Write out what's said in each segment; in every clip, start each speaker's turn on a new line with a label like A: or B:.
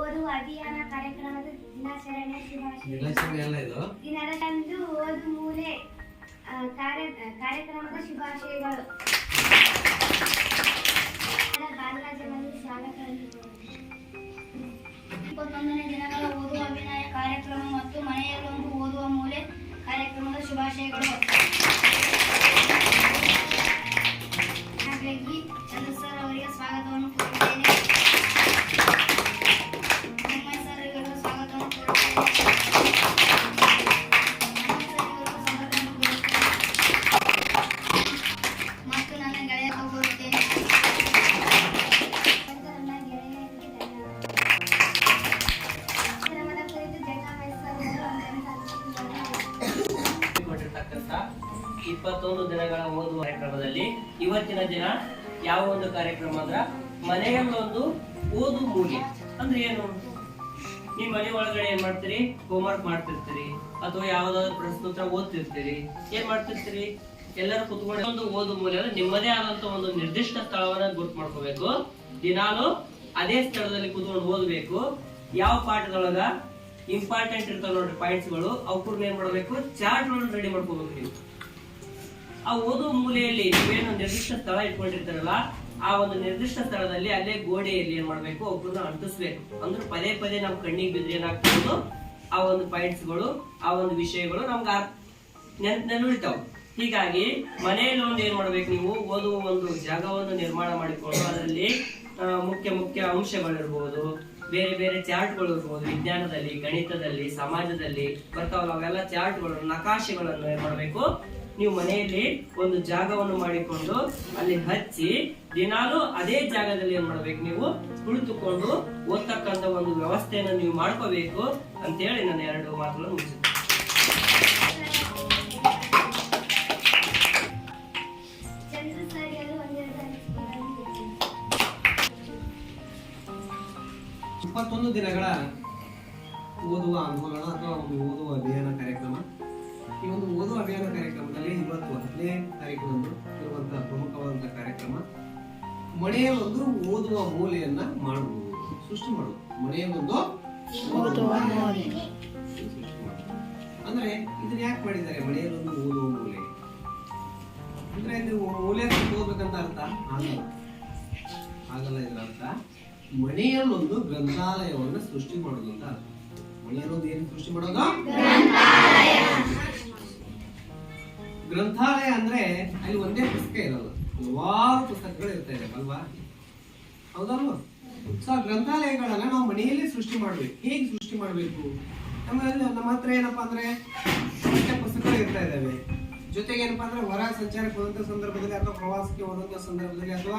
A: ಓದುವ ಅಭಿಯಾನ ಕಾರ್ಯಕ್ರಮದ ದಿನಾಚರಣೆ
B: ದಿನಾಚರಣೆ ಎಲ್ಲ ಇದು?
A: ದಿನದಂದು ಓದು ಮೂಲೆ ಕಾರ್ಯ ಕಾರ್ಯಕ್ರಮದ ಶುಭಾಶಯಗಳು. ಬಾಲರಾಜ್ಯದಲ್ಲಿ
C: ಇಪ್ಪತ್ತೊಂದನೇ ದಿನಗಳ ಓದುವ ಅಭಿನಯ ಕಾರ್ಯಕ್ರಮ ಮತ್ತು ಮನೆಯಲ್ಲೊಂದು ಓದುವ ಮೂಲೆ ಕಾರ್ಯಕ್ರಮದ ಶುಭಾಶಯಗಳು. ಹಾಗಾಗಿ ಚಂದ್ರ ಸರ್ ಅವರಿಗೆ ಸ್ವಾಗತವನ್ನು
D: ಮನೆ ಒಳಗಡೆ ಏನ್ ಮಾಡ್ತೀರಿ? ಹೋಮ್ ವರ್ಕ್ ಮಾಡ್ತಿರ್ತೀರಿ. ಅಥವಾ ಯಾವ್ದಾದ್ರು ಪ್ರಶ್ನೋತ್ತರ ಓದ್ತಿರ್ತೀರಿ. ಏನ್ ಮಾಡ್ತಿರ್ತೀರಿ? ಎಲ್ಲರೂ ಕುತ್ಕೊಂಡು ಒಂದು ಓದು ಮೂಲ ನಿಮ್ಮದೇ ಆದಂತ ಒಂದು ನಿರ್ದಿಷ್ಟ ಸ್ಥಳವನ್ನ ಗುರ್ತು ಮಾಡ್ಕೋಬೇಕು. ದಿನಾಲು ಅದೇ ಸ್ಥಳದಲ್ಲಿ ಕುತ್ಕೊಂಡು ಓದಬೇಕು. ಯಾವ ಪಾಠದೊಳಗ ಇಂಪಾರ್ಟೆಂಟ್ ಇರ್ತಾವ ನೋಡ್ರಿ ಪಾಯಿಂಟ್ಸ್ಗಳು. ಅವ್ಕೂರ್ನ ಏನ್ ಮಾಡ್ಬೇಕು? ಚಾರ್ಟ್ ರೆಡಿ ಮಾಡ್ಕೋಬೇಕು ನೀವು. ಆ ಓದು ಮೂಲೆಯಲ್ಲಿ ನೀವೇನು ನಿರ್ದಿಷ್ಟ ಸ್ಥಳ ಇಟ್ಕೊಂಡಿರ್ತಾರಲ್ಲ ಆ ಒಂದು ನಿರ್ದಿಷ್ಟ ಸ್ಥಳದಲ್ಲಿ ಅಲ್ಲೇ ಗೋಡೆಯಲ್ಲಿ ಏನ್ ಮಾಡ್ಬೇಕು ಒಬ್ಬರನ್ನ ಅಂಟಿಸ್ಬೇಕು. ಅಂದ್ರೆ ಪದೇ ಪದೇ ನಮ್ ಕಣ್ಣಿಗೆ ಬಿದ್ರೆ ಏನಾಗ್ತದೆ ಆ ಒಂದು ಪಾಯಿಂಟ್ಸ್ಗಳು, ಆ ಒಂದು ವಿಷಯಗಳು ನಮ್ಗೆ ನೆನ್ ಉಳಿತಾವ್ ಹೀಗಾಗಿ ಮನೆಯಲ್ಲಿ ಒಂದು ಏನ್ ಮಾಡ್ಬೇಕು ನೀವು? ಓದುವ ಒಂದು ಜಾಗವನ್ನು ನಿರ್ಮಾಣ ಮಾಡಿಕೊಂಡು ಅದರಲ್ಲಿ ಮುಖ್ಯ ಮುಖ್ಯ ಅಂಶಗಳಿರ್ಬೋದು, ಬೇರೆ ಬೇರೆ ಚಾರ್ಟ್ಗಳು ಇರ್ಬೋದು. ವಿಜ್ಞಾನದಲ್ಲಿ, ಗಣಿತದಲ್ಲಿ, ಸಮಾಜದಲ್ಲಿ ಬರ್ತಾವಲ್ಲ ಅವೆಲ್ಲ ಚಾರ್ಟ್ಗಳು, ನಕಾಶೆಗಳನ್ನು ಏನ್ ಮಾಡ್ಬೇಕು? ನೀವು ಮನೆಯಲ್ಲಿ ಒಂದು ಜಾಗವನ್ನು ಮಾಡಿಕೊಂಡು ಅಲ್ಲಿ ಹಚ್ಚಿ ದಿನಾಲು ಅದೇ ಜಾಗದಲ್ಲಿ ಏನ್ ಮಾಡ್ಬೇಕು ನೀವು ಕುಳಿತುಕೊಂಡು ಓದ್ತಕ್ಕಂತ ಒಂದು ವ್ಯವಸ್ಥೆಯನ್ನು ನೀವು ಮಾಡ್ಕೋಬೇಕು ಅಂತ ಹೇಳಿ ನನ್ನ ಎರಡು ಮಾತುಗಳನ್ನು ಮುಗಿಸುತ್ತೇನೆ.
B: ಇಪ್ಪತ್ತೊಂದು ದಿನಗಳ ಓದುವ ಅನುಭವಗಳು ಅಥವಾ ಓದುವ ಅಭಿಯಾನ ಕಾರ್ಯಕ್ರಮ ಈ ಒಂದು ಓದುವ ಅಭಿಯಾನ ಕಾರ್ಯಕ್ರಮದಲ್ಲಿ ಇವತ್ತು ಹತ್ತನೇ ತಾರೀಕಿನಂದು ಇರುವಂತಹ ಪ್ರಮುಖವಾದಂತಹ ಕಾರ್ಯಕ್ರಮ ಮನೆಯಲ್ಲೊಂದು ಓದುವ ಮೂಲೆಯನ್ನ ಮಾಡುವುದು. ಸೃಷ್ಟಿ ಮಾಡುವುದು. ಮನೆಯಲ್ಲೊಂದು. ಅಂದ್ರೆ ಇದನ್ನ ಯಾಕೆ ಮಾಡಿದ್ದಾರೆ? ಮನೆಯಲ್ಲೊಂದು ಓದುವ ಮೂಲೆ. ಅಂದ್ರೆ ಇದು ಮೂಲೆ ಓದ್ಬೇಕಂತ ಅರ್ಥ? ಆಗಲ್ಲ. ಆಗಲ್ಲ ಇದರ ಅರ್ಥ. ಮನೆಯಲ್ಲೊಂದು ಗ್ರಂಥಾಲಯವನ್ನು ಸೃಷ್ಟಿ ಮಾಡೋದು ಅಂತ ಅರ್ಥ. ಮನೆಯಲ್ಲೊಂದು ಏನು ಸೃಷ್ಟಿ ಮಾಡೋದು? ಗ್ರಂಥಾಲಯ ಅಂದ್ರೆ ಅಲ್ಲಿ ಒಂದೇ ಪುಸ್ತಕ ಇರಲ್ಲ ಹಲವಾರು ಪುಸ್ತಕಗಳು ಇರ್ತಾ ಇದೆ, ಅಲ್ವಾ? ಹೌದಲ್ವಾ ಸೊ ಗ್ರಂಥಾಲಯಗಳನ್ನ ನಾವು ಮನೆಯಲ್ಲೇ ಸೃಷ್ಟಿ ಮಾಡ್ಬೇಕು. ಹೇಗೆ ಸೃಷ್ಟಿ ಮಾಡ್ಬೇಕು? ನಮ್ಮಲ್ಲಿ ನಮ್ಮ ಹತ್ರ ಏನಪ್ಪಾ ಅಂದ್ರೆ ಪಠ್ಯ ಪುಸ್ತಕಗಳು ಇರ್ತಾ ಇದ್ದಾವೆ ಜೊತೆಗೆ ಏನಪ್ಪಾ ಅಂದ್ರೆ ಹೊರ ಸಂಚಾರಕ್ಕೆ ಹೋದಂತ ಸಂದರ್ಭದಲ್ಲಿ ಅಥವಾ ಪ್ರವಾಸಕ್ಕೆ ಹೋದಂತ ಸಂದರ್ಭದಲ್ಲಿ ಅಥವಾ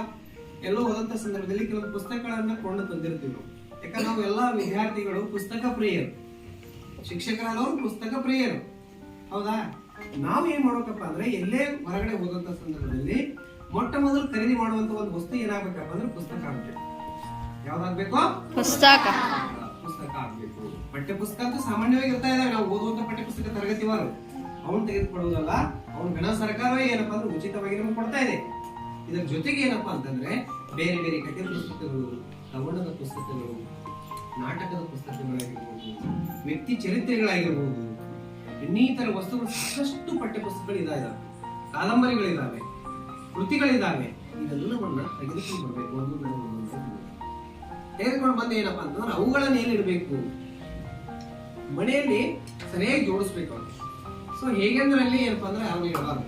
B: ಎಲ್ಲೋ ಹೋದಂತ ಸಂದರ್ಭದಲ್ಲಿ ಕೆಲವೊಂದು ಪುಸ್ತಕಗಳನ್ನ ಕೊಂಡು ತಂದಿರ್ತೀವಿ ನಾವು. ಯಾಕಂದ್ರೆ ನಾವು ಎಲ್ಲಾ ವಿದ್ಯಾರ್ಥಿಗಳು ಪುಸ್ತಕ ಪ್ರಿಯರು. ಶಿಕ್ಷಕರಾದವರು ಪುಸ್ತಕ ಪ್ರಿಯರು. ಹೌದಾ? ನಾವು ಏನ್ ಮಾಡ್ಬೇಕಪ್ಪ ಅಂದ್ರೆ ಎಲ್ಲೇ ಹೊರಗಡೆ ಹೋದಂತ ಸಂದರ್ಭದಲ್ಲಿ ಮೊಟ್ಟ ಮೊದಲು ಖರೀದಿ ಮಾಡುವಂತ ಒಂದು ವಸ್ತು ಏನಾಗ್ಬೇಕಪ್ಪ ಅಂದ್ರೆ ಪುಸ್ತಕ ಆಗ್ಬೇಕು. ಯಾವ್ದಾಗ್ಬೇಕು?
E: ಪುಸ್ತಕ.
B: ಪುಸ್ತಕ ಆಗ್ಬೇಕು. ಪಠ್ಯ ಪುಸ್ತಕ ಅಂತೂ ಸಾಮಾನ್ಯವಾಗಿ ಇರ್ತಾ ಇದಾವೆ ನಾವು ಓದುವಂತ ಪಠ್ಯ ಪುಸ್ತಕ ತರಗತಿವಾರು ಅವನು ತೆಗೆದುಕೊಳ್ಳುವುದಲ್ಲ ಅವ್ನು ಗಣ ಸರ್ಕಾರವೇ ಏನಪ್ಪಾ ಅಂದ್ರೆ ಉಚಿತವಾಗಿ ನಮ್ಗೆ ಕೊಡ್ತಾ ಇದೆ. ಇದರ ಜೊತೆಗೆ ಏನಪ್ಪಾ ಅಂತಂದ್ರೆ ಬೇರೆ ಬೇರೆ ಕಥೆ ಪುಸ್ತಕಗಳು ಕವನದ ಪುಸ್ತಕಗಳು ನಾಟಕದ ಪುಸ್ತಕಗಳಾಗಿರ್ಬೋದು ವ್ಯಕ್ತಿ ಚರಿತ್ರೆಗಳಾಗಿರ್ಬೋದು ಇನ್ನಿತರ ವಸ್ತುಗಳು ಸಾಕಷ್ಟು ಪಠ್ಯ ಪುಸ್ತಕಗಳು ಇದಾವೆ ಕಾದಂಬರಿಗಳಿದಾವೆ ಕೃತಿಗಳಿದಾವೆ ಇದೆಲ್ಲವನ್ನ ತೆಗೆದುಕೊಂಡು ಬರಬೇಕು ಒಂದು ತೆಗೆದುಕೊಂಡು. ಬಂದ ಏನಪ್ಪಾ ಅಂತಂದ್ರೆ ಅವುಗಳನ್ನ ಏನಿಡ್ಬೇಕು ಮನೆಯಲ್ಲಿ ಸರಿಯಾಗಿ ಜೋಡಿಸ್ಬೇಕು ಅವ್ರು ಸೊ ಹೇಗೆಂದ್ರೆ ಅಲ್ಲಿ ಏನಪ್ಪಾ ಅಂದ್ರೆ ಅವ್ರು ಹೇಳಬಾರ್ದು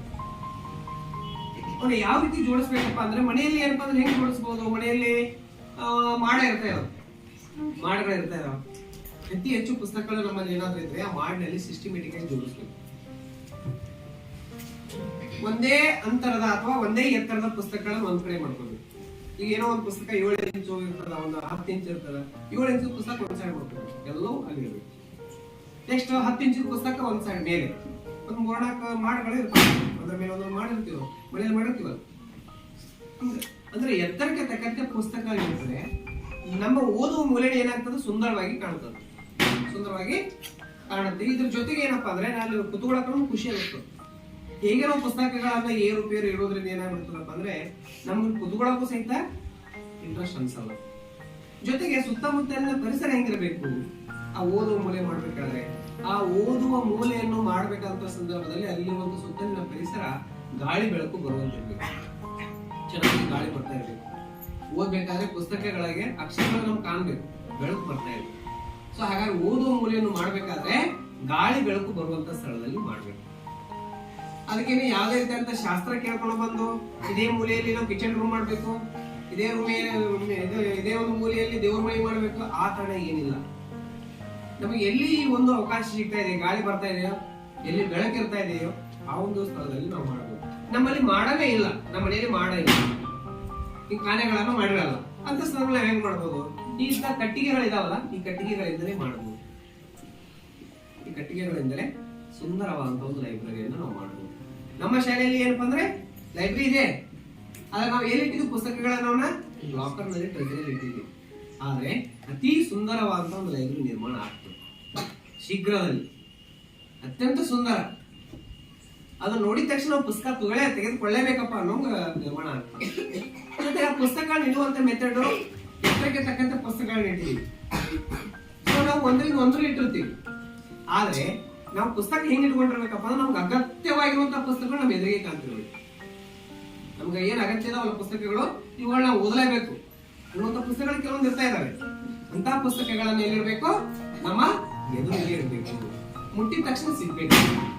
B: ಅವ್ರು ಯಾವ ರೀತಿ ಜೋಡಿಸ್ಬೇಕಪ್ಪ ಅಂದ್ರೆ ಮನೆಯಲ್ಲಿ ಏನಪ್ಪಾ ಅಂದ್ರೆ ಹೆಂಗ್ ಜೋಡಿಸ್ಬೋದು? ಮನೆಯಲ್ಲಿ ಮಾಡ ಇರ್ತಾ ಇರೋದು. ಮಾಡಗಳು ಇರ್ತಾ ಇದಾವೆ ಅತಿ ಹೆಚ್ಚು ಪುಸ್ತಕಗಳು ನಮ್ಮಲ್ಲಿ ಏನಾದ್ರೂ ಇದ್ರೆ ಆ ಮಾಡಿನಲ್ಲಿ ಸಿಸ್ಟಮೆಟಿಕ್ ಆಗಿ ಜೋಡಿಸ್ಬೇಕು. ಒಂದೇ ಅಂತರದ ಅಥವಾ ಒಂದೇ ಎತ್ತರದ ಪುಸ್ತಕಗಳನ್ನ ಒಂದ್ ಕಡೆ ಮಾಡ್ಕೋಬೇಕು. ಈಗ ಏನೋ ಒಂದು ಪುಸ್ತಕ ಏಳು ಇಂಚು ಇರ್ತದ, ಒಂದು ಹತ್ತು ಇಂಚು ಇರ್ತದ, ಏಳು ಇಂಚು ಪುಸ್ತಕ ಒಂದ್ ಸೈಡ್ ಮಾಡ್ಕೋಬೇಕು. ಎಲ್ಲವೂ ಅಲ್ಲಿ ಇರಬೇಕು ನೆಕ್ಸ್ಟ್ ಹತ್ತು ಇಂಚು ಪುಸ್ತಕ ಒಂದ್ ಸೈಡ್ ಮೇಲೆ. ಒಂದು ಮೂರ್ನಾಲ್ಕು ಮಾಡಗಳು ಇರ್ತವೆ. ಅದ್ರ ಮೇಲೆ ಒಂದೊಂದು ಮಾಡಿರ್ತೀವಿ ಮನೇಲಿ ಮಾಡಿರ್ತೀವಲ್ಲ. ಅಂದ್ರೆ ಎತ್ತರಕ್ಕೆ ತಕ್ಕಂತೆ ಪುಸ್ತಕ ಇರ್ತದೆ ನಮ್ಮ ಓದುವ ಮೂಲೆಯಲ್ಲಿ ಏನಾಗ್ತದೆ? ಸುಂದರವಾಗಿ ಕಾಣ್ತದೆ. ಸುಂದರವಾಗಿ ಕಾಣುತ್ತೆ. ಇದ್ರ ಜೊತೆಗೆ ಏನಪ್ಪಾ ಅಂದ್ರೆ ನಾನು ಕುತ್ಕೊಳಕ್ಕೂ ಖುಷಿ ಆಗುತ್ತೆ ಹೇಗೆ ನಾವು ಪುಸ್ತಕಗಳನ್ನ ಏರುಪೇರು ಇಡೋದ್ರಿಂದ ಏನಾಗ್ಬಿಡ್ತದಪ್ಪ ಅಂದ್ರೆ ನಮ್ಗೆ ಕುತ್ಕೊಳಕ್ಕೂ ಸಹಿತ ಇಂಟ್ರೆಸ್ಟ್ ಅನ್ಸಲ್ಲ. ಜೊತೆಗೆ ಸುತ್ತಮುತ್ತಲಿನ ಪರಿಸರ ಹೆಂಗಿರ್ಬೇಕು? ಆ ಓದುವ ಮೂಲೆ ಮಾಡ್ಬೇಕಾದ್ರೆ, ಆ ಓದುವ ಮೂಲೆಯನ್ನು ಮಾಡ್ಬೇಕಂತ ಸಂದರ್ಭದಲ್ಲಿ ಅಲ್ಲಿ ಒಂದು ಸುತ್ತಲಿನ ಪರಿಸರ ಗಾಳಿ ಬೆಳಕು ಬರುವಂತಿರ್ಬೇಕು ಚೆನ್ನಾಗಿ ಗಾಳಿ ಬರ್ತಾ ಇರ್ಬೇಕು. ಓದ್ಬೇಕಾದ್ರೆ ಪುಸ್ತಕಗಳಿಗೆ ಅಕ್ಷರಗಳು ನಮ್ಗೆ ಕಾಣ್ಬೇಕು. ಬೆಳಕು ಬರ್ತಾ ಇರ್ಬೇಕು. ಸೊ ಹಾಗಾಗಿ ಓದುವ ಮೂಲೆಯನ್ನು ಮಾಡಬೇಕಾದ್ರೆ ಗಾಳಿ ಬೆಳಕು ಬರುವಂತ ಸ್ಥಳದಲ್ಲಿ ಮಾಡಬೇಕು. ಅದಕ್ಕೇನೆ ಯಾವ್ದೇ ರೀತಿಯಂತ ಶಾಸ್ತ್ರ ಕೇಳ್ಕೊಂಡು ಬಂದು ಇದೇ ಮೂಲೆಯಲ್ಲಿ ನಾವು ಕಿಚನ್ ರೂಮ್ ಮಾಡಬೇಕು, ಇದೇ ರೂಮ್ ಇದೇ ಒಂದು ಮೂಲೆಯಲ್ಲಿ ದೇವ್ರ ಮನೆ ಮಾಡಬೇಕು, ಆ ತರ ಏನಿಲ್ಲ. ನಮಗೆ ಎಲ್ಲಿ ಒಂದು ಅವಕಾಶ ಸಿಗ್ತಾ ಇದೆ, ಗಾಳಿ ಬರ್ತಾ ಇದೆಯೋ, ಎಲ್ಲಿ ಬೆಳಕಿರ್ತಾ ಇದೆಯೋ, ಆ ಒಂದು ಸ್ಥಳದಲ್ಲಿ ನಾವು ಮಾಡಬೇಕು. ನಮ್ಮಲ್ಲಿ ಮಾಡವೇ ಇಲ್ಲ, ನಮ್ಮ ಮನೆಯಲ್ಲಿ ಮಾಡ ಇಲ್ಲ. ಈ ಕಾರ್ಯಗಳನ್ನು ಮಾಡಿರಲ್ಲ. ಅಂತ ಸಂದರ್ಭ ಹೆಂಗ್ ಮಾಡ್ಬೋದು? ಈ ಕಟ್ಟಿಗೆಗಳಿದಾವಲ್ಲ, ಈ ಕಟ್ಟಿಗೆಗಳಿಂದಲೇ ಮಾಡಬಹುದು ಈ ಕಟ್ಟಿಗೆಗಳಿಂದಲೇ ಸುಂದರವಾದಂತ ಒಂದು ಲೈಬ್ರರಿಯನ್ನು ನಾವು ಮಾಡಬಹುದು ನಮ್ಮ ಶಾಲೆಯಲ್ಲಿ ಏನಪ್ಪ ಅಂದ್ರೆ ಲೈಬ್ರರಿ ಇದೆ. ಆದ್ರೆ ನಾವು ಏನಿಟ್ಟಿದ್ದು ಪುಸ್ತಕಗಳನ್ನ ಲಾಕರ್ನಲ್ಲಿ ಟ್ರೆಜರಿಯಲ್ಲಿ ಇಟ್ಟಿದ್ವಿ ಆದ್ರೆ ಅತಿ ಸುಂದರವಾದಂತ ಒಂದು ಲೈಬ್ರರಿ ನಿರ್ಮಾಣ ಆಗ್ತದೆ. ಶೀಘ್ರದಲ್ಲಿ. ಅತ್ಯಂತ ಸುಂದರ. ಅದನ್ನ ನೋಡಿದ ತಕ್ಷಣ ಪುಸ್ತಕ ತಗೊಳ್ಳೇ ತೆಗೆದುಕೊಳ್ಳೇಬೇಕಪ್ಪ ಅನ್ನೋ ನಿರ್ಮಾಣ ಆಗ್ತದೆ. ಆ ಪುಸ್ತಕಗಳನ್ನ ಇಡುವಂತ ಮೆಥಡ್ ಎಷ್ಟಕ್ಕೆ ತಕ್ಕಂತ ಪುಸ್ತಕಗಳನ್ನ ಇಟ್ಟಿದ್ದೀವಿ ಸೊ ನಾವು ಒಂದ್ರಿಂದ ಒಂದ್ರ ಇಟ್ಟಿರ್ತೀವಿ. ಆದ್ರೆ, ನಾವು ಪುಸ್ತಕ ಹೆಂಗ್ ಇಟ್ಕೊಂಡಿರ್ಬೇಕಪ್ಪ ಅಂದ್ರೆ ನಮ್ಗೆ ಅಗತ್ಯವಾಗಿರುವಂತ ಪುಸ್ತಕಗಳು ನಮ್ಮ ಎದುರಿಗೆ ಕಾಣ್ತಿರ್ಬೇಕು ನಮ್ಗೆ ಏನ್ ಅಗತ್ಯ ಇದಾವಲ್ಲ ಪುಸ್ತಕಗಳು ನಾವು ಓದಲೇಬೇಕು. ಅನ್ನುವಂತ ಪುಸ್ತಕಗಳು ಕೆಲವೊಂದು ಇರ್ತಾ ಇದಾವೆ. ಅಂತ ಪುಸ್ತಕಗಳನ್ನ ಎಲ್ಲಿರ್ಬೇಕು ನಮ್ಮ ಎದುರಿಗೆ ಇರಬೇಕು ಮುಟ್ಟಿದ ತಕ್ಷಣ ಸಿಗ್ಬೇಕು.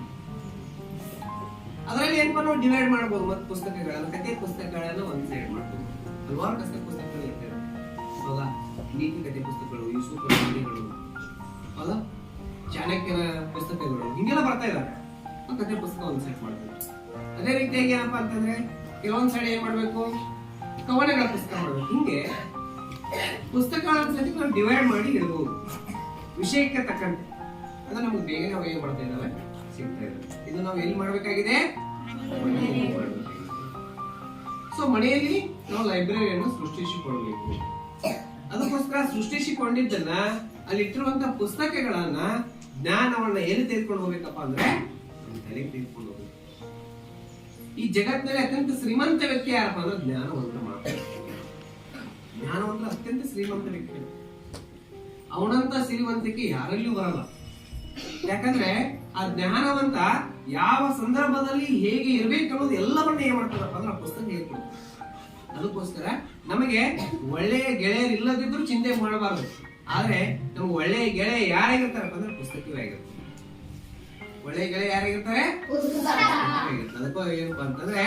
B: ಅದರಲ್ಲಿ ಏನಪ್ಪ ನಾವು ಡಿವೈಡ್ ಮಾಡ್ಬೋದು ಮತ್ತೆ ಪುಸ್ತಕಗಳನ್ನ ಕಥೆ ಪುಸ್ತಕಗಳನ್ನ ಒಂದ್ ಸೈಡ್ ಮಾಡ್ಬೋದು ಹಲವಾರು ಕಥೆ ಪುಸ್ತಕಗಳು ಇರ್ತವೆ. ಹೌದಾ ನೀತಿ ಕಥೆ ಪುಸ್ತಕಗಳು, ಯೂಸುಫ್ ಕಥೆಗಳು ಹೌದಾ ಚಾಣಕ್ಯನ ಪುಸ್ತಕಗಳು, ಹಿಂಗೆಲ್ಲ ಬರ್ತಾ ಇದ್ದಾರೆ ಕತೆ ಪುಸ್ತಕ ಒಂದ್ ಸೈಡ್ ಮಾಡ್ಬೋದು ಅದೇ ರೀತಿಯಾಗಿ ಏನಪ್ಪ ಅಂತಂದ್ರೆ, ಕೆಲವೊಂದ್ ಸೈಡ್ ಏನ್ ಮಾಡ್ಬೇಕು? ಕವನಗಳ ಪುಸ್ತಕ ಮಾಡ್ಬೇಕು. ಹಿಂಗೆ ಪುಸ್ತಕಗಳ ಸತಿ ಡಿವೈಡ್ ಮಾಡಿ ಇಡಬಹುದು ವಿಷಯಕ್ಕೆ ತಕ್ಕಂತೆ. ಅದು ನಮ್ಗೆ ಬೇಗನೆ ಹೋಗಿ ಬರ್ತಾ ಇದಾವೆ ಸಿಗ್ತಾ ಇದೆ. ಇದು ನಾವು ಎಲ್ಲಿ ಮಾಡಬೇಕಾಗಿದೆ? ಸೊ ಮನೆಯಲ್ಲಿ ನಾವು ಲೈಬ್ರರಿಯನ್ನು ಸೃಷ್ಟಿಸಿಕೊಳ್ಬೇಕು ಅದಕ್ಕೋಸ್ಕರ ಸೃಷ್ಟಿಸಿಕೊಂಡಿದ್ದನ್ನ ಅಲ್ಲಿ ಇಟ್ಟಿರುವಂತ ಪುಸ್ತಕಗಳನ್ನ ಜ್ಞಾನವನ್ನ ಎಲ್ಲಿ ತೆಗೆದುಕೊಂಡು ಹೋಗ್ಬೇಕಪ್ಪ ಅಂದ್ರೆ ತಲೆಗೆ ತೆಗೆದುಕೊಂಡು ಈ ಜಗತ್ತಿನಲ್ಲಿ ಅತ್ಯಂತ ಶ್ರೀಮಂತ ವ್ಯಕ್ತಿ ಯಾರಪ್ಪ ಅಂದ್ರೆ ಜ್ಞಾನವಂತ ಜ್ಞಾನವಂತ ಅತ್ಯಂತ ಶ್ರೀಮಂತ ವ್ಯಕ್ತಿ. ಅವನಂತ ಶ್ರೀಮಂತಿಕೆ ಯಾರಲ್ಲೂ ಬರಲ್ಲ. ಯಾಕಂದ್ರೆ ಆ ಜ್ಞಾನವಂತ ಯಾವ ಸಂದರ್ಭದಲ್ಲಿ ಹೇಗೆ ಇರಬೇಕು ಅನ್ನೋದು ಎಲ್ಲವನ್ನ ಏನ್ ಮಾಡ್ತಾರಪ್ಪ ಅಂದ್ರೆ ಆ ಪುಸ್ತಕ ಹೇಳ್ಕೊಡ್ತಾರೆ ಅದಕ್ಕೋಸ್ಕರ ನಮಗೆ ಒಳ್ಳೆಯ ಗೆಳೆಯರು ಇಲ್ಲದಿದ್ರು ಚಿಂತೆ ಮಾಡಬಾರದು. ಆದ್ರೆ ನಮ್ಗೆ ಒಳ್ಳೆಯ ಗೆಳೆಯ ಯಾರಾಗಿರ್ತಾರಪ್ಪ ಅಂದ್ರೆ ಪುಸ್ತಕವೇ ಆಗಿರ್ತಾರೆ ಒಳ್ಳೆಯ ಗೆಳೆಯ ಯಾರಾಗಿರ್ತಾರೆ? ಅದಕ್ಕೋ ಏನಪ್ಪ ಅಂತಂದ್ರೆ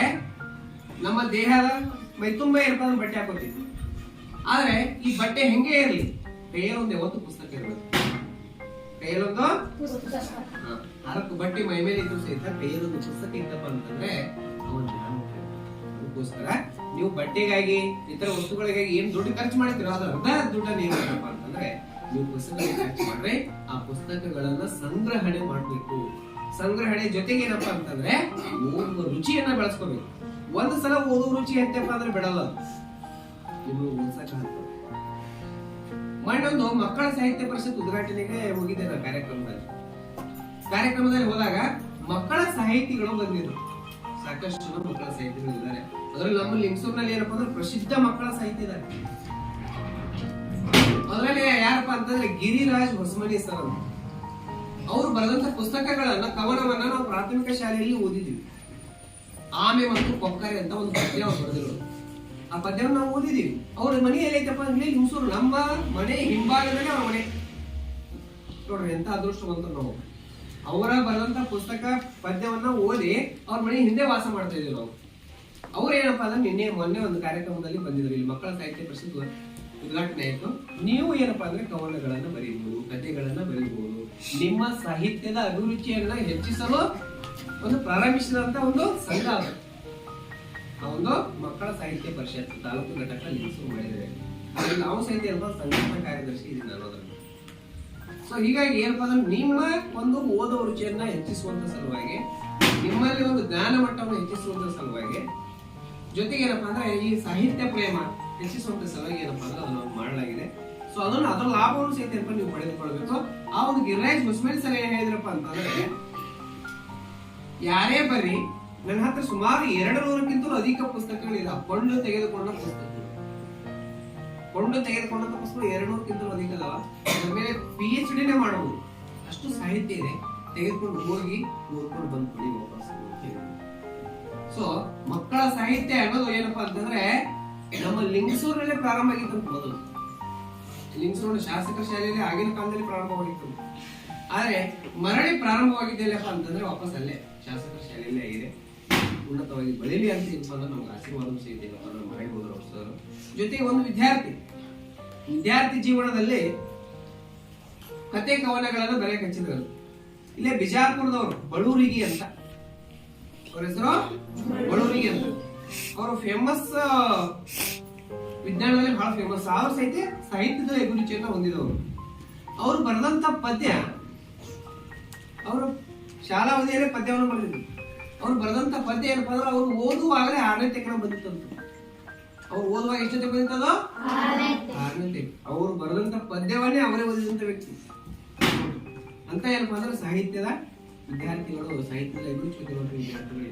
B: ನಮ್ಮ ದೇಹದ ಮೈ ತುಂಬಾ ಇರ್ತದ ಬಟ್ಟೆ ಹಾಕೋತೀವಿ. ಆದ್ರೆ ಈ ಬಟ್ಟೆ ಹೆಂಗೆ ಇರಲಿ? ಕೈಯಲ್ಲೊಂದು ಒಂದು ಪುಸ್ತಕ ಇರಬೇಕು ಕೈಯಲ್ಲೊಂದು ಹಾ, ಹರಕು ಬಟ್ಟೆ ಮೈ ಮೇಲೆ ಇದ್ರು ಸಹಿತ ಕೈಯನ್ನು ಪುಸ್ತಕ ಇತ್ತಪ್ಪ ಅಂತಂದ್ರೆ ಅವನ್ ಜ್ಞಾನ. ಅದಕ್ಕೋಸ್ಕರ ನೀವು ಬಟ್ಟೆಗಾಗಿ, ಇತರ ವಸ್ತುಗಳಿಗಾಗಿ ಏನ್ ದುಡ್ಡು ಖರ್ಚು ಮಾಡ್ತೀರೋ ಅದ್ರ ಅರ್ಧ ದುಡ್ಡನ್ನ ಏನ್ ಅಂತಂದ್ರೆ ನೀವು ಪುಸ್ತಕ ಖರ್ಚು ಮಾಡ್ರೆ ಆ ಪುಸ್ತಕಗಳನ್ನ ಸಂಗ್ರಹಣೆ ಮಾಡಬೇಕು ಸಂಗ್ರಹಣೆ ಜೊತೆಗೆ ಏನಪ್ಪ ಅಂತಂದ್ರೆ ಓದುವ ರುಚಿಯನ್ನ ಬೆಳೆಸ್ಕೋಬೇಕು ಒಂದ್ ಸಲ ಓದುವ ರುಚಿ ಎಂತಪ್ಪ ಅಂದ್ರೆ ಬಿಡಲ್ಲ. ನಿಮ್ಗೆ ಓದ್ಸಕ್ ಆಗ್ತದೆ ಮೊನ್ನೊಂದು ಮಕ್ಕಳ ಸಾಹಿತ್ಯ ಪರಿಷತ್ ಉದ್ಘಾಟನೆಗೆ ಹೋಗಿದ್ದೆ ನಾನು ಕಾರ್ಯಕ್ರಮದಲ್ಲಿ ಕಾರ್ಯಕ್ರಮದಲ್ಲಿ ಹೋದಾಗ ಮಕ್ಕಳ ಸಾಹಿತಿಗಳು ಬಂದಿದ್ರು. ಸಾಕಷ್ಟು ಜನ ಮಕ್ಕಳ ಸಾಹಿತಿಗಳು ಇದ್ದಾರೆ. ಅದರಲ್ಲಿ ನಮ್ಮ ಲಿಂಗಸೂರ್ನಲ್ಲಿ ಏನಪ್ಪಾ ಅಂದ್ರೆ ಪ್ರಸಿದ್ಧ ಮಕ್ಕಳ ಸಾಹಿತ್ಯ ಇದ್ದಾರೆ. ಅದರಲ್ಲಿ ಯಾರಪ್ಪ ಅಂತಂದ್ರೆ ಗಿರಿರಾಜ್ ಹೊಸಮನಿ ಸರ್ ಅವರು. ಅವ್ರು ಬರೆದಂತ ಪುಸ್ತಕಗಳನ್ನ, ಕವನವನ್ನ ನಾವು ಪ್ರಾಥಮಿಕ ಶಾಲೆಯಲ್ಲಿ ಓದಿದ್ವಿ. ಆಮೆ ಮತ್ತು ಕೊಕ್ಕರೆ ಅಂತ ಒಂದು ಪದ್ಯ ಬರೆದಿರೋದು. ಆ ಪದ್ಯವನ್ನು ನಾವು ಓದಿದೀವಿ. ಅವ್ರ ಮನೆ ಎಲ್ಲೈತಪ್ಪ ಅಂದ್ರೆ ಹಿಂಸೂರು, ನಮ್ಮ ಮನೆ ಹಿಂಭಾಗದಲ್ಲಿ ಅವ್ರ ಮನೆ. ನೋಡ್ರಿ ಎಂತ ಅದೃಷ್ಟವಂತ ನಾವು. ಅವರ ಬರೆದಂತ ಪುಸ್ತಕ ಪದ್ಯವನ್ನ ಓದಿ ಅವ್ರ ಮನೆ ಹಿಂದೆ ವಾಸ ಮಾಡ್ತಾ ಇದೀವಿ ನಾವು. ಅವ್ರು ಏನಪ್ಪಾ ಅಂದ್ರೆ ನಿನ್ನೆ ಮೊನ್ನೆ ಒಂದು ಕಾರ್ಯಕ್ರಮದಲ್ಲಿ ಬಂದಿದ್ರು. ಇಲ್ಲಿ ಮಕ್ಕಳ ಸಾಹಿತ್ಯ ಪರಿಷತ್ ಉದ್ಘಾಟನೆ ಆಯ್ತು. ನೀವು ಏನಪ್ಪಾ ಅಂದ್ರೆ ಕವನಗಳನ್ನ ಬರೀಬಹುದು ಕಥೆಗಳನ್ನ ಬರೀಬಹುದು ನಿಮ್ಮ ಸಾಹಿತ್ಯದ ಅಭಿರುಚಿಯನ್ನ ಹೆಚ್ಚಿಸಲು ಒಂದು ಪ್ರಾರಂಭಿಸಿದಂತ ಒಂದು ಸಂಘ ಅದು. ಒಂದು ಮಕ್ಕಳ ಸಾಹಿತ್ಯ ಪರಿಷತ್ ತಾಲೂಕು ಘಟಕ ಮಾಡಿದ್ದಾರೆ. ನಾವು ಸಹಿತ ಎಲ್ಲ ಸಂಘಟನಾ ಕಾರ್ಯದರ್ಶಿ ಇದೀನಿ ನಾನು ಅದ್ರಲ್ಲಿ. ಸೊ ಹೀಗಾಗಿ ಏನಪ್ಪ ಅಂದ್ರೆ ನಿಮ್ಮ ಒಂದು ಓದುವ ರುಚಿಯನ್ನ ಹೆಚ್ಚಿಸುವಂತ ಸಲುವಾಗಿ, ನಿಮ್ಮಲ್ಲಿ ಒಂದು ಜ್ಞಾನ ಮಟ್ಟವನ್ನು ಹೆಚ್ಚಿಸುವಂತ ಸಲುವಾಗಿ, ಜೊತೆಗೆ ಏನಪ್ಪಾ ಅಂದ್ರೆ ಈ ಸಾಹಿತ್ಯ ಪ್ರೇಮ ಹೆಚ್ಚಿಸುವಂತ ಸಲುವಾಗಿ ಏನಪ್ಪಾ ಅಂದ್ರೆ ಅದನ್ನ ಮಾಡಲಾಗಿದೆ. ಸೊ ಅದನ್ನ ಅದರ ಲಾಭವನ್ನು ಸಹಿತ ಏನಪ್ಪಾ ನೀವು ಪಡೆದುಕೊಳ್ಬೇಕು. ಆ ಒಂದು ಗಿರಿರಾಜ್ ಮುಸ್ಮೇಲ್ ಸರ್ ಏನ್ ಹೇಳಿದ್ರಪ್ಪ ಅಂತಂದ್ರೆ, ಯಾರೇ ಬರ್ರಿ, ನನ್ನ ಹತ್ರ ಸುಮಾರು ಎರಡು ನೂರಕ್ಕಿಂತಲೂ ಅಧಿಕ ಪುಸ್ತಕಗಳಿದೆ. ಕೊಂಡು ತೆಗೆದುಕೊಂಡ ಪುಸ್ತಕಗಳು ಕೊಂಡು ತೆಗೆದುಕೊಂಡಂತ ಪುಸ್ತಕ ಎರಡ್ನೂರಕ್ಕಿಂತ ಅಧಿಕ ಅದಾವ ಅದ್ರ ಮೇಲೆ ಪಿ ಎಚ್ ಡಿನೇ ಮಾಡಬಹುದು ಅಷ್ಟು ಸಾಹಿತ್ಯ ಇದೆ. ತೆಗೆದುಕೊಂಡು ಹೋಗಿ ಓದ್ಕೊಂಡು ಬಂದ್ಕೊಳ್ಳಿ ವಾಪಸ್ ಸೊ ಮಕ್ಕಳ ಸಾಹಿತ್ಯ ಅನ್ನೋದು ಏನಪ್ಪಾ ಅಂತಂದ್ರೆ ನಮ್ಮ ಲಿಂಗಸೂರಲ್ಲೇ ಪ್ರಾರಂಭ ಆಗಿತ್ತು ಅಂತ ಮೊದಲು. ಲಿಂಗಸೂರಿನ ಶಾಸಕ ಶಾಲೆಯಲ್ಲಿ ಆಗಿನ ಕಾಲದಲ್ಲಿ ಪ್ರಾರಂಭವಾಗಿತ್ತು ಆದ್ರೆ ಮರಳಿ ಪ್ರಾರಂಭವಾಗಿದ್ದೆಲ್ಲಪ್ಪ ಅಂತಂದ್ರೆ ವಾಪಸ್ ಅಲ್ಲೇ ಶಾಸಕ ಶಾಲೆಯಲ್ಲೇ ಆಗಿದೆ. ಉನ್ನತವಾಗಿ ಬೆಳೀಲಿ ಅಂತ ಅಂದ್ರೆ ನಮ್ಗೆ ಆಶೀರ್ವಾದ ಸಿಗುತ್ತೆ ಸರ್ ಜೊತೆಗೆ ಒಂದು ವಿದ್ಯಾರ್ಥಿ. ವಿದ್ಯಾರ್ಥಿ ಜೀವನದಲ್ಲಿ ಕತೆ ಕವನಗಳನ್ನು ಬೆಲೆ ಹಚ್ಚಿದ್ರು ಇಲ್ಲೇ ಬಿಜಾಪುರದವರು ಬಳೂರಿಗಿ ಅಂತ. ಅವ್ರ ಹೆಸರು? ಬಳೂರಿಗಿ ಅಂತ. ಅವರು ಫೇಮಸ್ ವಿಜ್ಞಾನದಲ್ಲಿ ಬಹಳ ಫೇಮಸ್ ಅವ್ರ ಸಹಿತ ಸಾಹಿತ್ಯದ ಅಭಿರುಚಿಯನ್ನು ಹೊಂದಿದವರು. ಅವರು ಬರೆದಂತ ಪದ್ಯ, ಅವರು ಶಾಲಾ ಅವಧಿಯಲ್ಲೇ ಪದ್ಯವನ್ನು ಬರೆದಿದ್ರು. ಅವ್ರು ಬರೆದಂತ ಪದ್ಯ ಏನಪ್ಪ ಅಂದ್ರೆ ಅವ್ರು ಓದುವಾಗಲೇ ಆರನೇ ಬಂದಿತ್ತು ಬಂದಿತ್ತಂತ. ಅವ್ರು ಓದುವಾಗ ಎಷ್ಟೊತ್ತೆ ಬಂದಿತ್ತದ? ಆರನೇ ಅವ್ರು ಬರೆದಂತ ಪದ್ಯವನ್ನೇ ಅವರೇ ಓದಿದಂತ ವ್ಯಕ್ತಿ. ಅಂತ ಏನಪ್ಪ ಅಂದ್ರೆ ಸಾಹಿತ್ಯದ ವಿದ್ಯಾರ್ಥಿಗಳು ಸಾಹಿತ್ಯದ ಅಭಿರುಚಿ ವಿದ್ಯಾರ್ಥಿಗಳು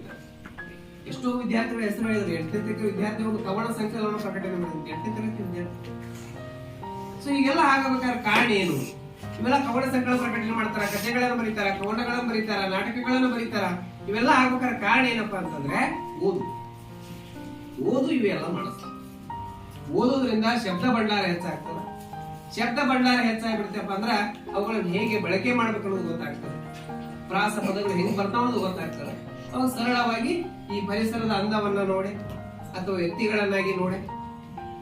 B: ಎಷ್ಟೋ ವಿದ್ಯಾರ್ಥಿಗಳ ಹೆಸರು ಹೇಳಿದ್ರು. ಎಂಟನೇ ತರಗತಿ ವಿದ್ಯಾರ್ಥಿ ಒಂದು ಕವನ ಸಂಕಲನ ಪ್ರಕಟಣೆ ಮಾಡಿದ್ರು. ಎಂಟನೇ ತರಗತಿ ವಿದ್ಯಾರ್ಥಿ. ಸೊ ಈಗೆಲ್ಲ ಆಗಬೇಕಾದ್ರೆ ಕಾರಣ ಏನು? ಇವೆಲ್ಲ ಕವನ ಸಂಕಲನ ಪ್ರಕಟಣೆ ಮಾಡ್ತಾರ? ಕಥೆಗಳನ್ನು ಬರೀತಾರ? ಕವನಗಳನ್ನು ಬರೀತಾರ? ನಾಟಕಗಳನ್ನು ಬರೀತಾರ? ಇವೆಲ್ಲ ಆಗ್ಬೇಕಾದ್ರೆ ಕಾರಣ ಏನಪ್ಪ ಅಂತಂದ್ರೆ ಓದು. ಓದು ಇವೆಲ್ಲ ಮಾಡಿಸ್ತ. ಓದೋದ್ರಿಂದ ಶಬ್ದ ಭಂಡಾರ ಹೆಚ್ಚಾಗ್ತದ. ಶಬ್ದ ಭಂಡಾರ ಹೆಚ್ಚಾಗ್ಬಿಡ್ತೇಪ್ಪ ಅಂದ್ರೆ ಅವುಗಳನ್ನ ಹೇಗೆ ಬಳಕೆ ಮಾಡ್ಬೇಕು ಅನ್ನೋದು ಗೊತ್ತಾಗ್ತದೆ. ಪ್ರಾಸ ಪದಗಳು ಹೆಂಗ್ ಬರ್ತಾವ ಅನ್ನೋದು ಗೊತ್ತಾಗ್ತದೆ. ಅವಾಗ ಸರಳವಾಗಿ ಈ ಪರಿಸರದ ಅಂದವನ್ನ ನೋಡಿ, ಅಥವಾ ವ್ಯಕ್ತಿಗಳನ್ನಾಗಿ ನೋಡಿ,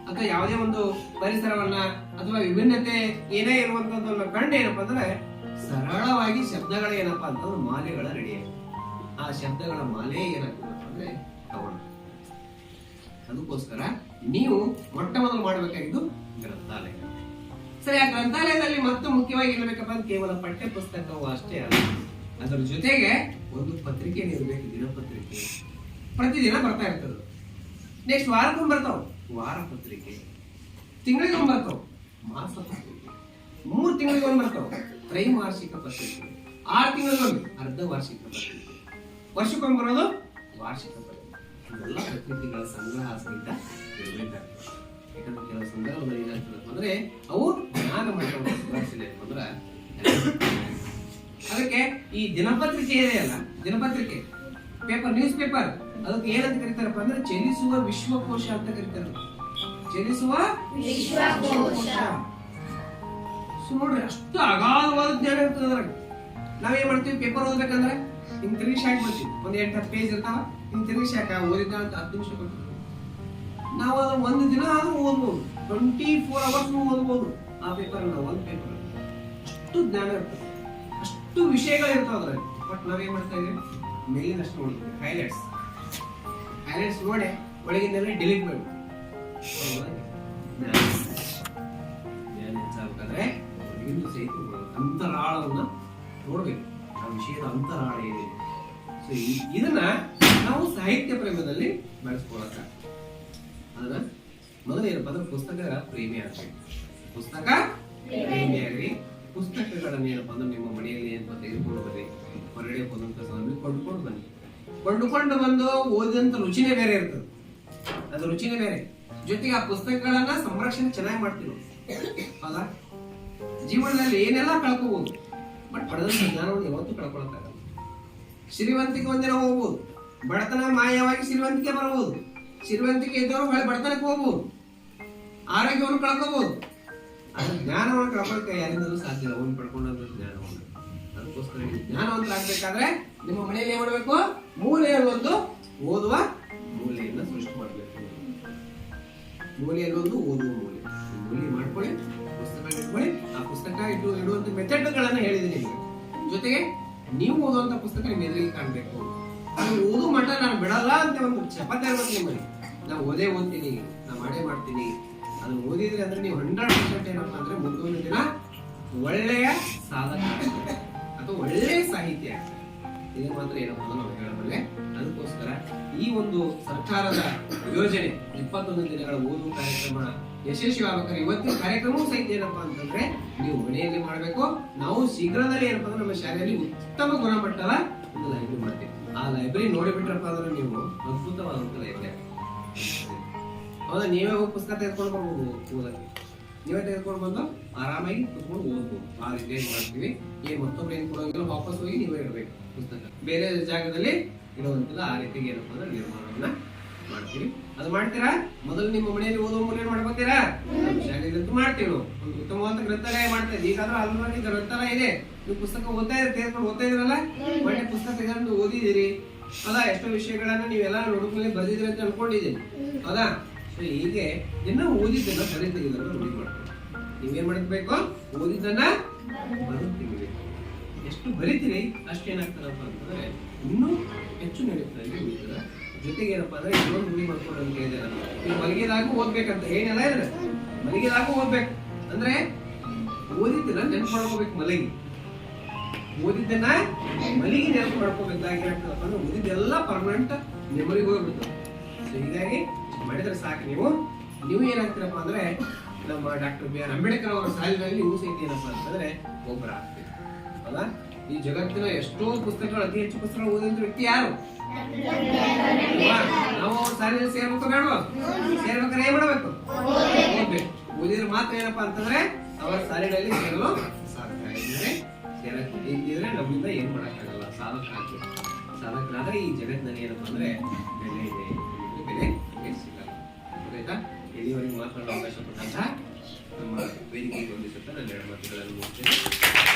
B: ಅಥವಾ ಯಾವುದೇ ಒಂದು ಪರಿಸರವನ್ನ, ಅಥವಾ ವಿಭಿನ್ನತೆ ಏನೇ ಇರುವಂತದ್ದನ್ನ ಕಂಡು ಏನಪ್ಪಾ ಅಂದ್ರೆ ಸರಳವಾಗಿ ಶಬ್ದಗಳೇನಪ್ಪ ಅಂತಂದ್ರೆ ಮಾಲೆಗಳ ರೆಡಿ ಶಬ್ದಗಳ ಮಾಲೆ ಏನಾಗ್ತದಪ್ಪ ಅಂದ್ರೆ ಅವಳು ಅದಕ್ಕೋಸ್ಕರ ನೀವು ಮೊಟ್ಟ ಮೊದಲು ಮಾಡಬೇಕಾಗಿದ್ದು ಗ್ರಂಥಾಲಯ. ಸರಿ, ಆ ಗ್ರಂಥಾಲಯದಲ್ಲಿ ಮತ್ತು ಮುಖ್ಯವಾಗಿ ಇರಬೇಕಪ್ಪ ಅಂದ್ರೆ ಕೇವಲ ಪಠ್ಯ ಪುಸ್ತಕವು ಅಷ್ಟೇ ಅಲ್ಲ. ಅದರ ಜೊತೆಗೆ ಒಂದು ಪತ್ರಿಕೆ ಇರಬೇಕು, ದಿನಪತ್ರಿಕೆ. ಪ್ರತಿದಿನ ಬರ್ತಾ ಇರ್ತದೆ. ನೆಕ್ಸ್ಟ್ ವಾರಕ್ಕೊಂದು ಬರ್ತಾವ. ವಾರ ಪತ್ರಿಕೆ. ತಿಂಗಳಿಗೊಂದು ಬರ್ತಾವ. ಮಾಸ ಪತ್ರಿಕೆ. ಮೂರು ತಿಂಗಳಿಗೊಂದು ಬರ್ತಾವ. ತ್ರೈಮಾಸಿಕ ಪತ್ರಿಕೆ. ಆರು ತಿಂಗಳಿಗೊಂದು ಅರ್ಧ ವಾರ್ಷಿಕ ಪತ್ರಿಕೆ. ವರ್ಷಕ್ಕೊಮ್ಮೆ ಬರೋದು? ವಾರ್ಷಿಕ ಇದೆಲ್ಲ ಪ್ರಕೃತಿಗಳ ಸಂಗ್ರಹ ಸಹಿತ ಇರಬೇಕಾಗ್ತದೆ ಯಾಕಂದ್ರೆ ಕೆಲವು ಸಂದರ್ಭದಲ್ಲಿ ಏನಾಗ್ತದಪ್ಪ ಅಂದ್ರೆ ಅವು ಜ್ಞಾನ ಮಟ್ಟವನ್ನು ಸುಧಾರಿಸಿದೆ ಅಂದ್ರೆ ಅದಕ್ಕೆ ಈ ದಿನಪತ್ರಿಕೆ ಇದೆಯಲ್ಲ ದಿನಪತ್ರಿಕೆ ಪೇಪರ್ ನ್ಯೂಸ್ ಪೇಪರ್ ಅದಕ್ಕೆ ಏನಂತ ಕರೀತಾರಪ್ಪ ಅಂದ್ರೆ ಚಲಿಸುವ ವಿಶ್ವಕೋಶ ಅಂತ ಕರೀತಾರೆ ಚಲಿಸುವ ವಿಶ್ವಕೋಶ. ಸೊ ನೋಡ್ರಿ ಅಷ್ಟು ಅಗಾಧವಾದ ಜ್ಞಾನ ಇರ್ತದೆ ಅದ್ರಾಗ ನಾವೇನ್ ಮಾಡ್ತೀವಿ ಪೇಪರ್ ಓದ್ಬೇಕಂದ್ರೆ ಹಿಂಗ್ ತಿರುಗಿಸಿ ಹಾಕ್ಬಿಡ್ತೀವಿ ಒಂದ್ ಎಂಟು ಹತ್ತು ಪೇಜ್ ಇರ್ತಾವ. ಹಿಂಗ್ ತಿರುಗಿಸಿ ಹಾಕ ಓದಿದ್ದ ಅಂತ ಹತ್ತು ನಿಮಿಷ ಕೊಡ್ತೀವಿ. ನಾವು ಅದು ಒಂದು ದಿನ ಆದ್ರೂ ಓದ್ಬೋದು. ಟ್ವೆಂಟಿ ಫೋರ್ ಅವರ್ಸ್ ಓದ್ಬೋದು. ಆ ಪೇಪರ್ ಒಂದು ಪೇಪರ್ ಅಷ್ಟು ಜ್ಞಾನ ಇರ್ತದೆ. ಅಷ್ಟು ವಿಷಯಗಳು ಇರ್ತಾವ ಅದ್ರಲ್ಲಿ. ಬಟ್ ನಾವೇನ್ ಮಾಡ್ತಾ ಇದೀವಿ ಮೇಲಿನ ಅಷ್ಟು ನೋಡ್ತೀವಿ. ಹೈಲೈಟ್ಸ್ ಹೈಲೈಟ್ಸ್ ನೋಡಿ ಒಳಗಿಂದಲೇ ಡಿಲೀಟ್ ಮಾಡ್ಬೇಕು ಜ್ಞಾನ ಹೆಚ್ಚಾಗಬೇಕಾದ್ರೆ ಅಂತರಾಳವನ್ನ ನೋಡ್ಬೇಕು. ವಿಷಯದ ಅಂತರಾಳ ಏನಿದೆ ಸೊ ಇದನ್ನ ನಾವು ಸಾಹಿತ್ಯ ಪ್ರೇಮದಲ್ಲಿ ಬೆಳೆಸ್ಕೊಳಕ ಅದನ್ನ ಮೊದಲು ಏನಪ್ಪ ಅಂದ್ರೆ ಪುಸ್ತಕ ಪ್ರೇಮಿ ಆಗ್ಬೇಕು. ಪುಸ್ತಕ ಪ್ರೇಮಿ ಆಗ್ರಿ. ಪುಸ್ತಕಗಳನ್ನ ಏನಪ್ಪ ಅಂದ್ರೆ ನಿಮ್ಮ ಮನೆಯಲ್ಲಿ ಏನಪ್ಪ ತೆಗೆದುಕೊಂಡು ಬರ್ರಿ. ಹೊರಗಡೆ ಹೋದಂತ ಸಮಯ ಕೊಂಡ್ಕೊಂಡು ಬನ್ನಿ. ಕೊಂಡುಕೊಂಡು ಬಂದು ಓದಿದಂತ ರುಚಿನೇ ಬೇರೆ ಇರ್ತದೆ. ಅದು ರುಚಿನೇ ಬೇರೆ. ಜೊತೆಗೆ ಆ ಪುಸ್ತಕಗಳನ್ನ ಸಂರಕ್ಷಣೆ ಚೆನ್ನಾಗಿ ಮಾಡ್ತೀವಿ. ಹೌದಾ? ಜೀವನದಲ್ಲಿ ಏನೆಲ್ಲ ಕಳ್ಕೋಬಹುದು ಬಟ್ ಪಡೆದಂತ ಜ್ಞಾನವನ್ನು ಯಾವತ್ತೂ ಕಳ್ಕೊಳಕ್ಕಾಗಲ್ಲ ಶ್ರೀವಂತಿಕೆ ಒಂದಿನ ಹೋಗ್ಬೋದು. ಬಡತನ ಮಾಯವಾಗಿ ಶ್ರೀವಂತಿಕೆ ಬರಬಹುದು. ಶ್ರೀವಂತಿಕೆ ಇದ್ದವರು ಹೊಳೆ ಬಡತನಕ್ಕೆ ಹೋಗ್ಬೋದು. ಆರೋಗ್ಯವನ್ನು ಕಳ್ಕೋಬಹುದು ಅದು ಜ್ಞಾನವನ್ನು ಕಳ್ಕೊಳಕ್ಕೆ ಯಾರಿಂದಲೂ ಸಾಧ್ಯ ಅವ್ನು ಪಡ್ಕೊಂಡಂತ ಜ್ಞಾನವನ್ನು ಅದಕ್ಕೋಸ್ಕರ ನೀವು ಜ್ಞಾನವಂತರಾಗಬೇಕಾದ್ರೆ ನಿಮ್ಮ ಮನೆಯಲ್ಲಿ ಏನ್ ಮಾಡಬೇಕು? ಮೂಲೆಯಲ್ಲಿ ಒಂದು ಓದುವ ಮೂಲೆಯನ್ನು ಸೃಷ್ಟಿ ಮಾಡಬೇಕು. ಮೂಲೆಯಲ್ಲಿ ಒಂದು ಓದುವ ಮೂಲೆ. ಮೂಲೆ ಮಾಡ್ಕೊಳ್ಳಿ ಪುಸ್ತಕ ಇಟ್ಕೊಳ್ಳಿ ಪುಸ್ತಕ ಇಟ್ಟು ಇಡುವಂತ ಮೆಥಡ್ಗಳನ್ನ ಹೇಳಿದೀನಿ ಜೊತೆಗೆ ನೀವು ಓದುವಂತ ಪುಸ್ತಕ ನಿಮ್ಮ ಕಾಣಬೇಕು. ನೀವು ಓದು ಮಟ್ಟ ನಾನು ಬಿಡಲ್ಲ ಅಂತ ಒಂದು ಶಪಥ ಇರ್ಬೇಕು ನಿಮ್ಮಲ್ಲಿ. ನಾವು ಓದೇ ಓದ್ತೀನಿ ನಾ ಮಾಡೇ ಮಾಡ್ತೀನಿ. ಅದನ್ನು ಓದಿದ್ರೆ ಅಂದ್ರೆ ನೀವು ಹಂಡ್ರೆಡ್ ಪರ್ಸೆಂಟ್ ಏನಪ್ಪ ಅಂದ್ರೆ ಮುಂದೊಂದು ದಿನ ಒಳ್ಳೆಯ ಸಾಧನ. ಅಥವಾ ಒಳ್ಳೆಯ ಸಾಹಿತ್ಯ. ಇದು ಮಾತ್ರ ಏನಪ್ಪ ನಾವು ಹೇಳಬಲ್ಲೆ ಅದಕ್ಕೋಸ್ಕರ ಈ ಒಂದು ಸರ್ಕಾರದ ಯೋಜನೆ ಇಪ್ಪತ್ತೊಂದು ದಿನಗಳ ಓದು ಕಾರ್ಯಕ್ರಮ ಯಶಸ್ವಿ ಆಗ್ಬೇಕಾದ್ರೆ ಇವತ್ತಿನ ಕಾರ್ಯಕ್ರಮವೂ ಸಹಿತ ಏನಪ್ಪಾ ಅಂತಂದ್ರೆ, ನೀವು ಮನೆಯಲ್ಲಿ ಮಾಡಬೇಕು. ನಾವು ಶೀಘ್ರದಲ್ಲಿ ಏನಪ್ಪಾ ಅಂದ್ರೆ ನಮ್ಮ ಶಾಲೆಯಲ್ಲಿ ಉತ್ತಮ ಗುಣಮಟ್ಟದ ಒಂದು ಲೈಬ್ರರಿ ಮಾಡ್ತೀವಿ. ಆ ಲೈಬ್ರರಿ ನೋಡಿಬಿಟ್ರಪ್ಪ ಅಂದ್ರೆ ನೀವು ಅದ್ಭುತವಾದಂತ ಲೈಬ್ರರಿ ಹೌದಾ? ನೀವೇ ಹೋಗಿ ಪುಸ್ತಕ ತೆಗೆದುಕೊಂಡು ಬರ್ಬೋದು ಓದಕ್ಕೆ ನೀವೇ ತೆಗೆದುಕೊಂಡು ಬಂದು ಆರಾಮಾಗಿ ಕುತ್ಕೊಂಡು ಓದ್ಬೋದು. ಆ ರೀತಿ ಏನ್ ಮಾಡ್ತೀವಿ? ಏನ್ ಮತ್ತೊಬ್ರು ಏನ್ ಕೊಡೋಂಗಿಲ್ಲ, ವಾಪಸ್ ಹೋಗಿ ನೀವೇ ಇಡಬೇಕು ಪುಸ್ತಕ. ಬೇರೆ ಜಾಗದಲ್ಲಿ ಇಡುವಂತಿಲ್ಲ. ಆ ರೀತಿಗೆ ಏನಪ್ಪಾ ಅಂದ್ರೆ ನಿರ್ಮಾಣವನ್ನ ಮಾಡ್ತೀವಿ ಅದು ಮಾಡ್ತೀರಾ? ಮೊದಲು ನಿಮ್ಮ ಮನೆಯಲ್ಲಿ ಓದೋ ಏನ್ ಮಾಡ್ಕೋತೀರಾ? ಶಾಲೆಯಲ್ಲಂತೂ ಮಾಡ್ತೀವಿ ನಾವು. ಉತ್ತಮವಾದ ಗ್ರಂಥಾಲಯ ಮಾಡ್ತಾ ಇದ್ದೀವಿ ಈಗಾದ್ರೂ ಹಲವಾರು ಗ್ರಂಥಾಲಯ ಇದೆ. ನೀವು ಪುಸ್ತಕ ಓದ್ತಾ ಇದ್ರೆ ತೆಗೆದುಕೊಂಡು ಓದ್ತಾ ಇದ್ರಲ್ಲ ಒಳ್ಳೆ ಪುಸ್ತಕ ತೆಗೆದು ಓದಿದಿರಿ ಅದ ಎಷ್ಟೋ ವಿಷಯಗಳನ್ನ ನೀವೆಲ್ಲ ನೋಡ್ಕೊಂಡು ಬರೆದಿದ್ರಿ ಅಂತ ಅನ್ಕೊಂಡಿದ್ದೀನಿ. ಹೌದಾ? ಸೊ ಹೀಗೆ ಇನ್ನ ಓದಿದ್ದನ್ನ ಸರಿ ತೆಗೆದನ್ನ ರೂಢಿ ಮಾಡ್ಕೊಳ್ಳಿ ನೀವೇನ್ ಮಾಡಬೇಕು ಓದಿದ್ದನ್ನ ಎಷ್ಟು ಬರಿತೀರಿ ಅಷ್ಟೇನಾಗ್ತಾರಪ್ಪ ಅಂತಂದ್ರೆ, ಇನ್ನೂ ಹೆಚ್ಚು ನಡೆಯುತ್ತೆ ಉಳಿತದ ಜೊತೆಗೆ ಏನಪ್ಪ ಅಂದ್ರೆ ಇನ್ನೊಂದು ಗುರಿ ಮಾಡ್ಕೊಂಡು ಅಂತ ಹೇಳಿದೆ ನಾನು. ನೀವು ಮಲಗಿದಾಗೂ ಓದ್ಬೇಕಂತ ಏನೆಲ್ಲ ಇದ್ರೆ ಮಲಗಿದಾಗೂ ಓದ್ಬೇಕು. ಅಂದ್ರೆ ಓದಿದ್ದನ್ನ ನೆನಪು ಮಾಡ್ಕೋಬೇಕು ಮಲಗಿ. ಓದಿದ್ದನ್ನ ಮಲಗಿ ನೆನಪು ಮಾಡ್ಕೋಬೇಕಾಗಿ ಅಂದ್ರೆ ಓದಿದ್ದೆಲ್ಲ ಪರ್ಮನೆಂಟ್ ಮೆಮೊರಿ ಹೋಗ್ಬಿಡ್ತದೆ. ಸೊ ಹೀಗಾಗಿ ಮಾಡಿದ್ರೆ ಸಾಕು ನೀವು. ನೀವು ಏನಾಗ್ತೀರಪ್ಪ ಅಂದ್ರೆ ನಮ್ಮ ಡಾಕ್ಟರ್ ಬಿ ಆರ್ ಅಂಬೇಡ್ಕರ್ ಅವರ ಸಾಲಿನಲ್ಲಿ ನೀವು ಸಹಿತ ಏನಪ್ಪ ಅಂತಂದ್ರೆ ಒಬ್ಬರ ಆಗ್ತೀವಿ ಅಲ್ಲ ಈ ಜಗತ್ತಿನ ಎಷ್ಟೋ ಪುಸ್ತಕಗಳು, ಅತಿ ಹೆಚ್ಚು ಪುಸ್ತಕಗಳು ಓದಿದ ವ್ಯಕ್ತಿ ಯಾರು? ನಾವು ಸಾಲಿನಲ್ಲಿ ಸೇರ್ಬೇಕು ಬೇಡವಾ? ಸೇರ್ಬೇಕಾದ್ರೆ ಏನ್ ಮಾಡ್ಬೇಕು? ಓದಿದ್ರೆ ಮಾತ್ರ ಏನಪ್ಪಾ ಅಂತಂದ್ರೆ, ಅವರ ಸಾಲಿನಲ್ಲಿ ಸೇರಲು ಸಾಧ್ಯ ಇದ್ರೆ ಸೇರಕ್ಕೆ ಇದ್ದಿದ್ರೆ ನಮ್ಮಿಂದ ಏನ್ ಮಾಡಕ್ಕಾಗಲ್ಲ. ಸಾಧಕ ಸಾಧಕರಾದ್ರೆ ಈ ಜಗತ್ತಿನಲ್ಲಿ ಏನಪ್ಪಾ ಅಂದ್ರೆ ಬೆಲೆ ಇದೆ. ಇದ್ರ ಬೆಲೆ ಸಿಗಲ್ಲ. ಗೊತ್ತಾಯ್ತಾ? ಇಲ್ಲಿವರೆಗೆ ಮಾತನಾಡೋ ಅವಕಾಶ ಕೊಟ್ಟಂತ ನಮ್ಮ ವೇದಿಕೆಗೆ ಬಂದಿಸುತ್ತ ನನ್ನ ಎರಡು ಮಾತುಗಳನ್ನು ಮುಗಿಸ್ತೇನೆ.